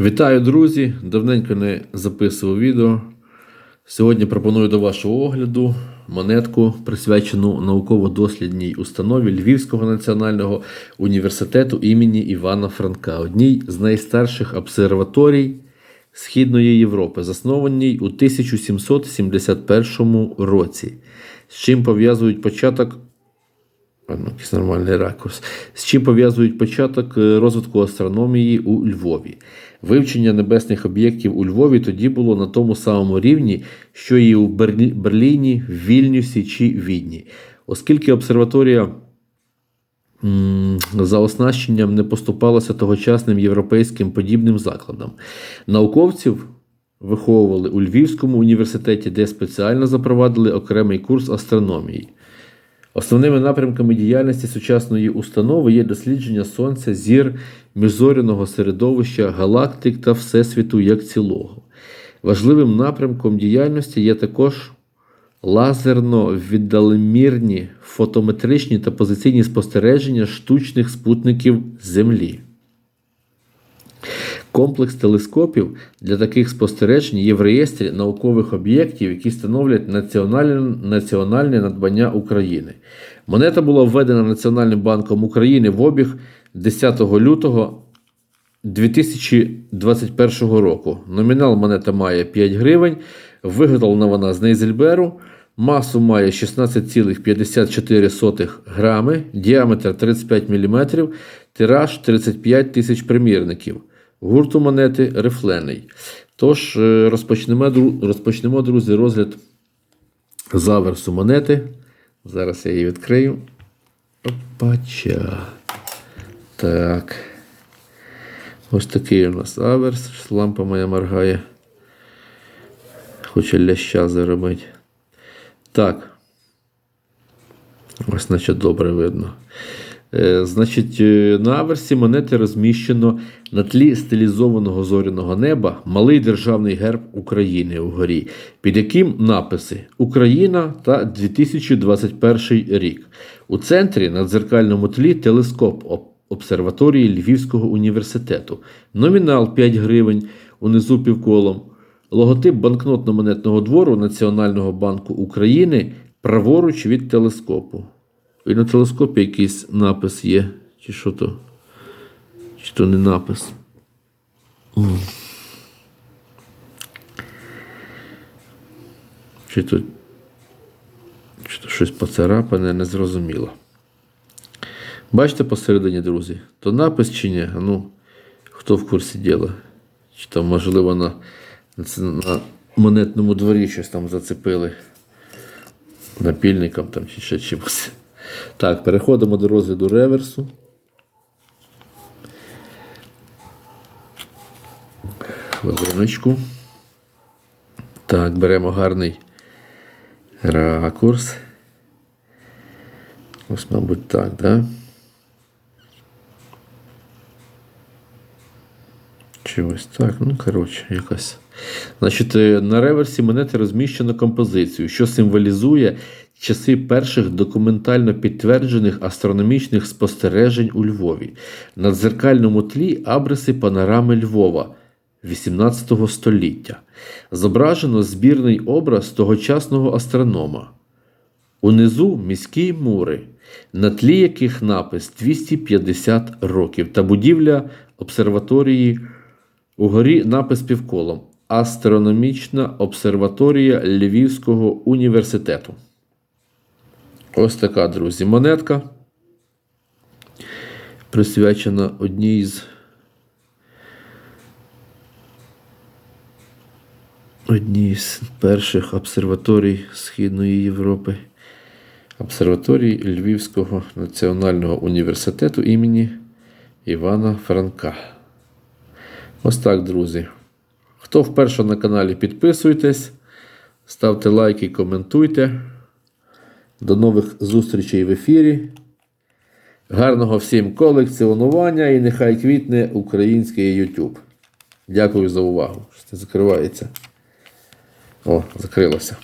Вітаю, друзі! Давненько не записував відео. Сьогодні пропоную до вашого огляду монетку, присвячену науково-дослідній установі Львівського національного університету імені Івана Франка, одній з найстарших обсерваторій Східної Європи, заснованій у 1771 році, з чим пов'язують початок якийсь нормальний ракурс. З чим пов'язують початок е, розвитку астрономії у Львові. Вивчення небесних об'єктів у Львові тоді було на тому самому рівні, що і у Берлі- Берліні, Вільнюсі чи Відні. Оскільки обсерваторія за оснащенням не поступалася тогочасним європейським подібним закладам. Науковців виховували у Львівському університеті, де спеціально запровадили окремий курс астрономії. Основними напрямками діяльності сучасної установи є дослідження Сонця, зір, міжзоряного середовища, галактик та Всесвіту як цілого. Важливим напрямком діяльності є також лазерно-віддалемірні фотометричні та позиційні спостереження штучних спутників Землі. Комплекс телескопів для таких спостережень є в реєстрі наукових об'єктів, які становлять національне, національне надбання України. Монета була введена Національним банком України в обіг 10 лютого 2021 року. Номінал монета має 5 гривень, виготовлена вона з Нейзельберу, масу має 16,54 грами, діаметр 35 мм, тираж 35 тисяч примірників. Гурту монети рифлений. Тож е, розпочнемо, розпочнемо, друзі, розгляд заверсу монети. Зараз я її відкрию. Опача. Так. Ось такий у нас аверс. Лампа моя моргає. Хоче ляща заробити. Так. Ось, значить, добре видно. Е, Значить, е, на аверсі монети розміщено на тлі стилізованого зоряного неба малий державний герб України угорі, під яким написи Україна та 2021 рік. У центрі на дзеркальному тлі телескоп обсерваторії Львівського університету. Номінал 5 гривень, унизу півколом. Логотип банкнотно-монетного двору Національного банку України праворуч від телескопу. І на телескопі якийсь напис є. Чи що то? Чи то не напис? Чи то, чи то щось поцарапане, незрозуміло. Бачите посередині, друзі? То напис чи ні? Ну, хто в курсі діла? Чи там, можливо, на, на монетному дворі щось там зацепили напільником там чи ще чимось. Так, переходимо до розгляду реверсу. Хвилиночку. Так, беремо гарний ракурс. Ось, мабуть, так, да? Ось так, ну, коротше, якось. Значить, е, на реверсі монети розміщено композицію, що символізує часи перших документально підтверджених астрономічних спостережень у Львові. На дзеркальному тлі абриси панорами Львова 18 століття. Зображено збірний образ тогочасного астронома. Унизу міські мури, на тлі яких напис 250 років та будівля обсерваторії угорі напис півколом Астрономічна обсерваторія Львівського університету. Ось така, друзі, монетка. Присвячена одній з одній з перших обсерваторій Східної Європи. Обсерваторії Львівського національного університету імені Івана Франка. Ось так, друзі. Хто вперше на каналі, підписуйтесь, ставте лайки, коментуйте. До нових зустрічей в ефірі. Гарного всім колекціонування і нехай квітне український YouTube. Дякую за увагу. Це закривається. О, закрилося.